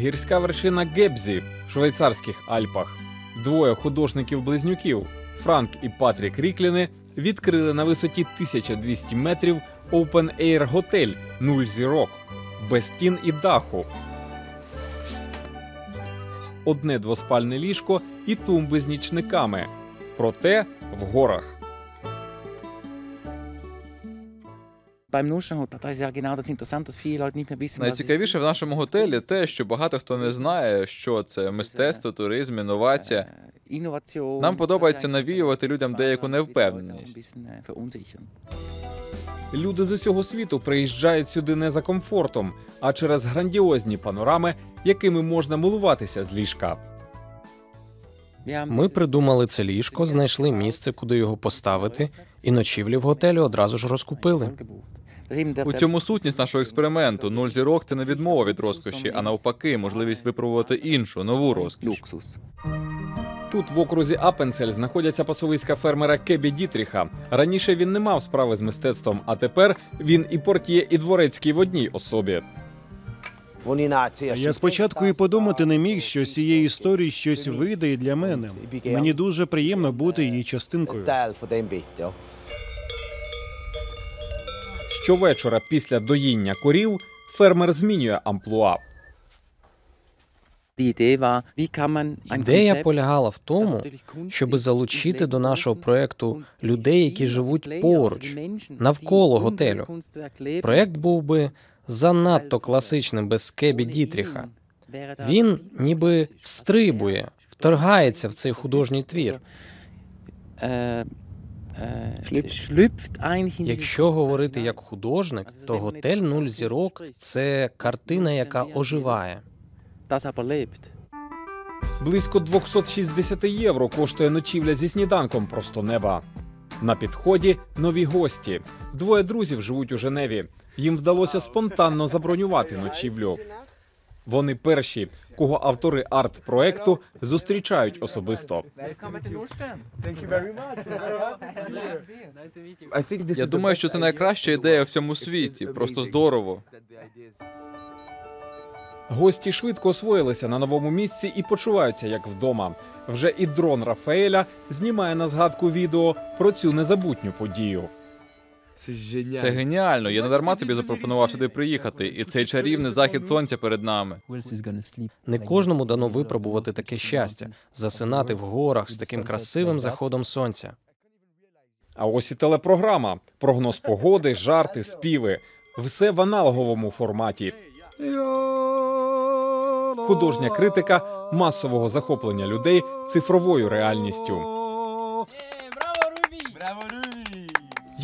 гірська вершина Гебзі в швейцарських Альпах. Двоє художників-близнюків Франк і Патрік Рікліни відкрили на висоті 1200 метрів Open Air готель Нуль зірок без стін і даху. Одне двоспальне ліжко і тумби з нічниками. Проте в горах. Beim Nullsternhotel, das ist ja genau das Interessante, dass viele Leute nicht mehr wissen, Найцікавіше в нашому готелі те, що багато хто не знає, що це мистецтво, туризм, інновація. Інновація. Нам подобається навіювати людям деяку невпевненість. Люди з усього світу приїжджають сюди не за комфортом, а через грандіозні панорами, якими можна милуватися з ліжка. Ми придумали це ліжко, знайшли місце, куди його поставити, і ночівлі в готелі одразу ж розкупили. У цьому сутність нашого експерименту нуль зірок це не відмова від розкоші, а навпаки, можливість випробувати іншу нову розкіш. Тут в окрузі Апенцель знаходяться пасовиська фермера Кебі Дітріха. Раніше він не мав справи з мистецтвом, а тепер він і портє, і дворецький в одній особі. Я спочатку і подумати не міг, що з цієї історії щось вийде і для мене. Мені дуже приємно бути її частинкою. Щовечора після доїння корів фермер змінює амплуа. Ідея полягала в тому, щоб залучити до нашого проекту людей, які живуть поруч, навколо готелю. Проект був би занадто класичним без Кебі Дітріха. Він ніби встрибує, вторгається в цей художній твір. Якщо говорити як художник, то готель нуль зірок це картина, яка оживає. Близько 260 євро коштує ночівля зі сніданком просто неба. На підході нові гості. Двоє друзів живуть у Женеві. Їм вдалося спонтанно забронювати ночівлю. Вони перші, кого автори арт-проекту зустрічають особисто. Я думаю, що це найкраща ідея в всьому світі. Просто здорово. Гості швидко освоїлися на новому місці і почуваються як вдома. Вже і дрон Рафаеля знімає на згадку відео про цю незабутню подію. Це геніально. Я не дарма тобі запропонував сюди приїхати, і цей чарівний захід сонця перед нами. Не кожному дано випробувати таке щастя, засинати в горах з таким красивим заходом сонця. А ось і телепрограма, прогноз погоди, жарти, співи. Все в аналоговому форматі. Художня критика масового захоплення людей цифровою реальністю.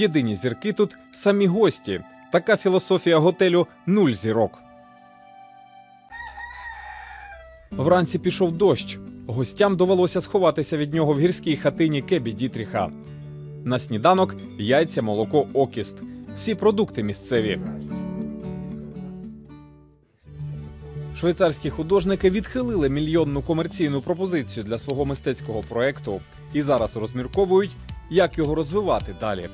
Єдині зірки тут самі гості. Така філософія готелю нуль зірок. Вранці пішов дощ. Гостям довелося сховатися від нього в гірській хатині Кебі Дітріха. На сніданок яйця, молоко, окіст. Всі продукти місцеві. Швейцарські художники відхилили мільйонну комерційну пропозицію для свого мистецького проекту і зараз розмірковують, як його розвивати далі.